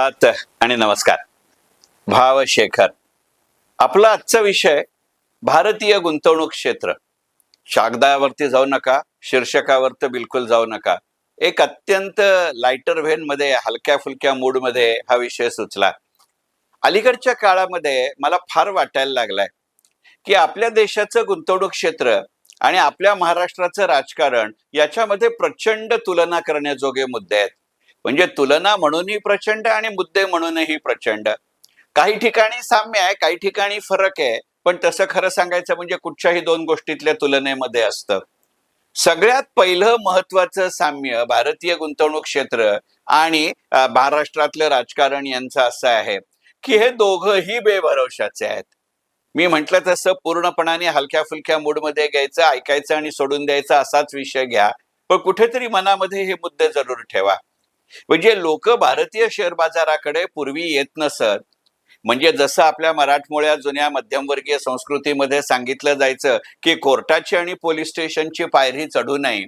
आणि नमस्कार. भाव शेखर आपला आजचा विषय भारतीय गुंतवणूक क्षेत्र. शागदावरती जाऊ नका शीर्षकावर बिलकुल जाऊ नका. एक अत्यंत लाइटर व्हेन मध्ये हलक्या फुलक्या मूडमध्ये हा विषय सुचला. अलीकडच्या काळामध्ये मला फार वाटायला लागलाय की आपल्या देशाचं गुंतवणूक क्षेत्र आणि आपल्या महाराष्ट्राचं राजकारण याच्यामध्ये प्रचंड तुलना करण्याजोगे मुद्दे आहेत. म्हणजे तुलना म्हणूनही प्रचंड आणि मुद्दे म्हणूनही प्रचंड. काही ठिकाणी साम्य आहे काही ठिकाणी फरक आहे पण तसं खरं सांगायचं म्हणजे कुठच्याही दोन गोष्टीतल्या तुलनेमध्ये असतं. सगळ्यात पहिलं महत्वाचं साम्य भारतीय गुंतवणूक क्षेत्र आणि महाराष्ट्रातलं राजकारण यांचं असं आहे की हे दोघंही बेभरवशाचे आहेत. मी म्हंटल तसं पूर्णपणाने हलक्या फुलक्या मूडमध्ये घ्यायचं ऐकायचं आणि सोडून द्यायचं असाच विषय घ्या पण कुठेतरी मनामध्ये हे मुद्दे जरूर ठेवा. म्हणजे लोक भारतीय शेअर बाजाराकडे पूर्वी येत नसत. म्हणजे जसं आपल्या मराठमोळ्या जुन्या मध्यमवर्गीय संस्कृतीमध्ये सांगितलं जायचं की कोर्टाची आणि पोलीस स्टेशनची पायरी चढू नये.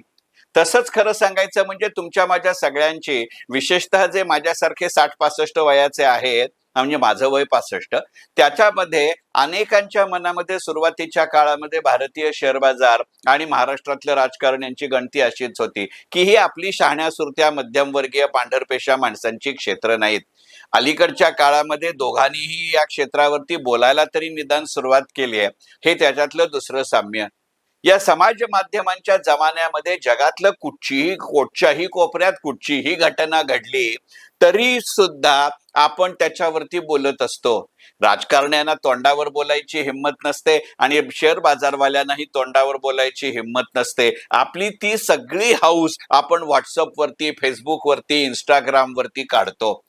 तसंच खरं सांगायचं म्हणजे तुमच्या माझ्या सगळ्यांची विशेषतः जे माझ्यासारखे साठ पासष्ट वयाचे आहेत म्हणजे माझं वय पासष्ट. त्याच्यामध्ये अनेकांच्या मनामध्ये सुरुवातीच्या काळामध्ये भारतीय शेअर बाजार आणि महाराष्ट्रातलं राजकारण यांची गणती अशीच होती की ही आपली शहाण्या सुरत्या मध्यमवर्गीय पांढरपेशा माणसांची क्षेत्र नाहीत. अलीकडच्या काळामध्ये दोघांनीही या क्षेत्रावरती बोलायला तरी निदान सुरुवात केली आहे. हे त्याच्यातलं दुसरं साम्य. या समाज माध्यमांच्या जमान्यामध्ये जगातलं कुठचीही कुठच्याही कोपऱ्यात कुठचीही घटना घडली तरी सुद्धा आपण त्याच्यावरती बोलत असतो. राजकारण्यांना तोंडावर बोलायची हिंमत नसते आणि शेअर बाजारवाल्यांनाही तोंडावर बोलायची हिंमत नसते. आपली ती सगळी हाऊस आपण व्हॉट्सअपवरती फेसबुकवरती इंस्टाग्रामवरती काढतो.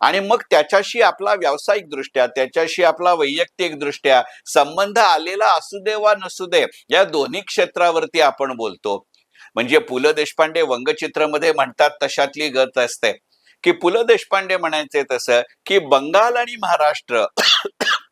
आणि मग त्याच्याशी आपला व्यावसायिक दृष्ट्या त्याच्याशी आपला वैयक्तिक दृष्ट्या संबंध आलेला असू दे वा नसू दे या दोन्ही क्षेत्रावरती आपण बोलतो. म्हणजे पु ल देशपांडे वंगचित्रमध्ये म्हणतात तशातली गत असते. की पु ल देशपांडे म्हणायचे तसं की बंगाल आणि महाराष्ट्र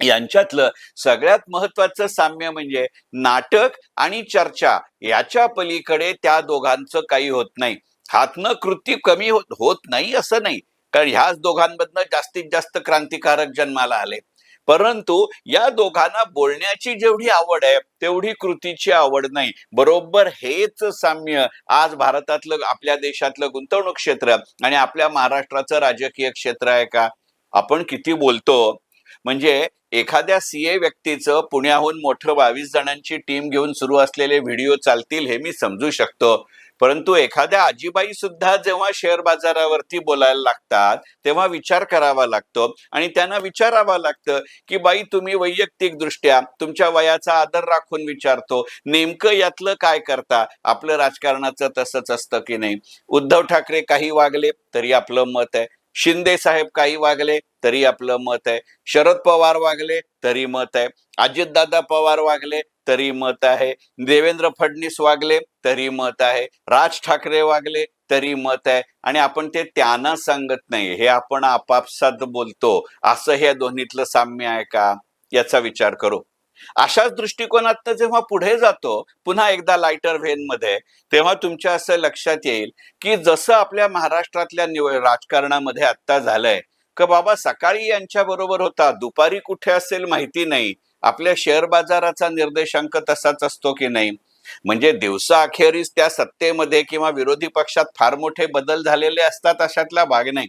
यांच्यातलं सगळ्यात महत्वाचं साम्य म्हणजे नाटक आणि चर्चा याच्या पलीकडे त्या दोघांचं काही होत नाही. हातनं कृती कमी होत होत नाही असं नाही. तर ह्याच दोघांमधनं जास्तीत जास्त क्रांतिकारक जन्माला आले. परंतु या दोघांना बोलण्याची जेवढी आवड आहे तेवढी कृतीची आवड नाही. बरोबर हेच साम्य आज भारतातलं आपल्या देशातलं गुंतवणूक क्षेत्र आणि आपल्या महाराष्ट्राचं राजकीय क्षेत्र आहे का? आपण किती बोलतो? म्हणजे एखाद्या सीए व्यक्तीचं पुण्याहून मोठं बावीस जणांची टीम घेऊन सुरू असलेले व्हिडिओ चालतील हे मी समजू शकतो. परंतु एखाद्या आजीबाई सुद्धा जेव्हा शेअर बाजारावरती बोलायला लागतात तेव्हा विचार करावा लागतो आणि त्यांना विचारावा लागतं की बाई तुम्ही वैयक्तिक दृष्ट्या तुमच्या वयाचा आदर राखून विचारतो. नेमकं यातलं काय करता? आपलं राजकारणाचं तसंच असतं की नाही? उद्धव ठाकरे काही वागले तरी आपलं मत आहे. शिंदे साहेब काही वागले तरी आपलं मत आहे. शरद पवार वागले तरी मत आहे. अजितदादा पवार वागले तरी मत आहे. देवेंद्र फडणवीस वागले तरी मत आहे. राज ठाकरे वागले तरी मत आहे. आणि आपण ते त्यांना सांगत नाही. हे आपण आपापसात बोलतो. असं हे दोन्हीतलं साम्य आहे का? याचा विचार करू. अशाच दृष्टिकोनातनं जेव्हा पुढे जातो पुन्हा एकदा लायटर व्हेन मध्ये तेव्हा तुमच्या असं लक्षात येईल की जसं आपल्या महाराष्ट्रातल्या निव राजकारणामध्ये आत्ता झालंय का बाबा सकाळी यांच्या बरोबर होता दुपारी कुठे असेल माहिती नाही आपल्या शेअर बाजाराचा निर्देशांक तसाच असतो की नाही? म्हणजे दिवसा अखेरीस त्या सत्तेमध्ये किंवा विरोधी पक्षात फार मोठे बदल झालेले असतात अशातला भाग नाही.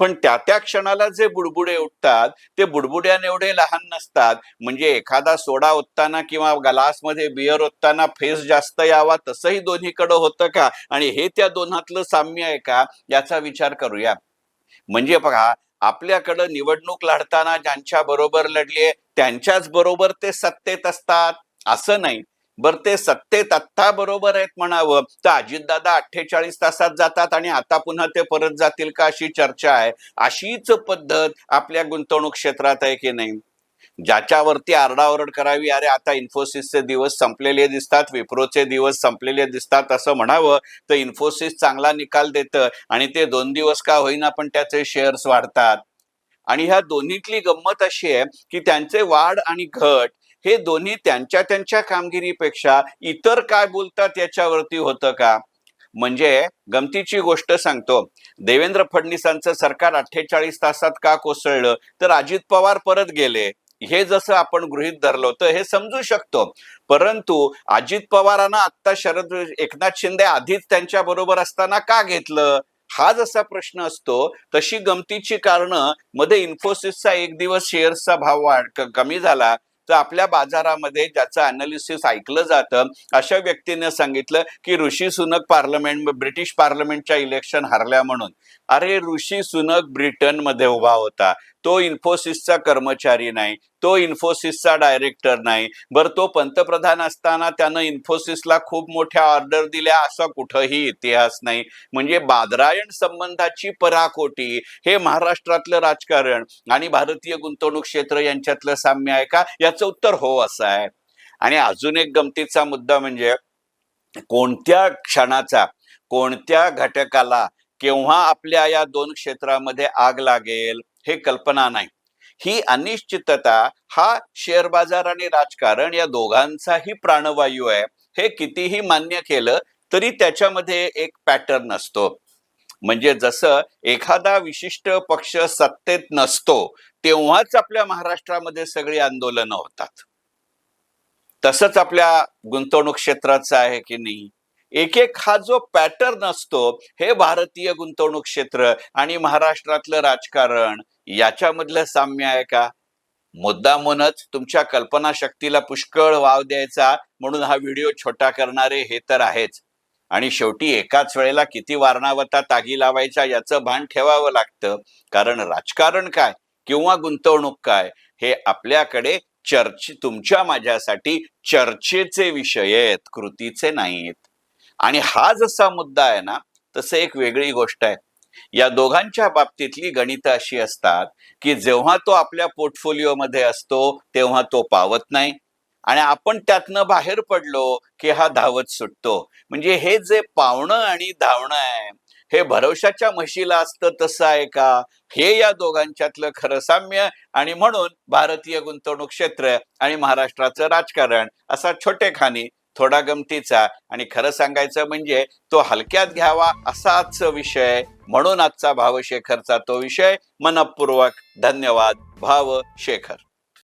पण त्या त्या क्षणाला जे बुडबुडे उठतात ते बुडबुड्याने एवढे लहान नसतात. म्हणजे एखादा सोडा ओतताना किंवा ग्लासमध्ये बियर ओतताना फेस जास्त यावा तसंही दोन्हीकडं होतं का? आणि हे त्या दोन्हातलं साम्य आहे का? याचा विचार करूया. म्हणजे बघा आपल्याकडं निवडणूक लढताना ज्यांच्या बरोबर लढलीये त्यांच्याच बरोबर ते सत्तेत असतात. असं नाही. बर ते सत्तेत आत्ता बरोबर आहेत म्हणावं. तर अजितदादा अठ्ठेचाळीस तासात जातात आणि आता पुन्हा ते परत जातील का अशी चर्चा आहे. अशीच पद्धत आपल्या गुंतवणूक क्षेत्रात आहे की नाही? ज्याच्यावरती आरडाओरड करावी अरे आता इन्फोसिसचे दिवस संपलेले दिसतात विप्रोचे दिवस संपलेले दिसतात असं म्हणावं तर इन्फोसिस चांगला निकाल देतं आणि ते दोन दिवस का होईना पण त्याचे शेअर्स वाढतात. आणि ह्या दोन्हीतली गंमत अशी आहे की त्यांचे वाढ आणि घट हे दोन्ही त्यांच्या त्यांच्या कामगिरीपेक्षा इतर काय बोलतात याच्यावरती होतं का? म्हणजे गमतीची गोष्ट सांगतो. देवेंद्र फडणवीसांचं सरकार अठ्ठेचाळीस तासात का कोसळलं? तर अजित पवार परत गेले. हे जसं आपण गृहित धरलो तर हे समजू शकतो. परंतु अजित पवारांना आता शरद एकनाथ शिंदे आधीच त्यांच्या बरोबर असताना का घेतलं? हा जसा प्रश्न असतो तशी गमतीची कारणं मध्ये इन्फोसिसचा एक दिवस शेअर्सचा भाव वाढ कमी झाला. तर आपल्या बाजारामध्ये ज्याचं अनालिसिस ऐकलं जातं अशा व्यक्तीने सांगितलं की ऋषी सुनक पार्लमेंट ब्रिटिश पार्लमेंटच्या इलेक्शन हरल्या म्हणून. अरे ऋषी सुनक ब्रिटनमध्ये उभा होता. तो इन्फोसिसचा कर्मचारी नाही तो इन्फोसिसचा डायरेक्टर नाही. बरं तो पंतप्रधान असताना त्यानं इन्फोसिसला खूप मोठ्या ऑर्डर दिल्या असा कुठंही इतिहास नाही. म्हणजे बादरायण संबंधाची पराकोटी हे महाराष्ट्रातलं राजकारण आणि भारतीय गुंतवणूक क्षेत्र यांच्यातलं साम्य आहे का? याचं उत्तर हो असं आहे. आणि अजून एक गमतीचा मुद्दा म्हणजे कोणत्या क्षणाचा कोणत्या घटकाला केव्हा आपल्या या दोन क्षेत्रामध्ये आग लागेल? हे कल्पना नाही. ही अनिश्चितता हा शेअर बाजार आणि राजकारण या दोघांचाही प्राणवायू आहे. हे कितीही मान्य केलं तरी त्याच्यामध्ये एक पॅटर्न असतो म्हणजे जसं एखादा विशिष्ट पक्ष सत्तेत नसतो तेव्हाच आपल्या महाराष्ट्रामध्ये सगळी आंदोलनं होतात. तसंच आपल्या गुंतवणूक क्षेत्राचं आहे की नाही? एक एक हा जो पॅटर्न असतो हे भारतीय गुंतवणूक क्षेत्र आणि महाराष्ट्रातलं राजकारण याच्यामधलं साम्य आहे का? मुद्दामूनच तुमच्या कल्पनाशक्तीला पुष्कळ वाव द्यायचा म्हणून हा व्हिडिओ छोटा करणारे हे तर आहेच. आणि शेवटी एकाच वेळेला किती वारणावता तागी लावायच्या याचं भान ठेवावं लागतं. कारण राजकारण काय किंवा गुंतवणूक काय हे आपल्याकडे चर्चे तुमच्या माझ्यासाठी चर्चेचे विषय आहेत कृतीचे नाहीत. आणि हा जसा मुद्दा आहे ना तसं एक वेगळी गोष्ट आहे. या दोघांच्या बाबतीतली गणित अशी असतात की जेव्हा तो आपल्या पोर्टफोलिओमध्ये असतो तेव्हा तो पावत नाही. आणि आपण त्यातनं बाहेर पडलो की हा धावत सुटतो. म्हणजे हे जे पावणं आणि धावणं आहे हे भरवशाच्या म्हशीला असतं तसं आहे का? हे या दोघांच्यातलं खरं साम्य आणि म्हणून भारतीय गुंतवणूक क्षेत्र आणि महाराष्ट्राचं राजकारण असा छोटेखानी थोडा गमतीचा आणि खरं सांगायचं म्हणजे तो हलक्यात घ्यावा असाच विषय. म्हणून आजचा भावशेखरचा तो विषय मनपूर्वक धन्यवाद. भाव शेखर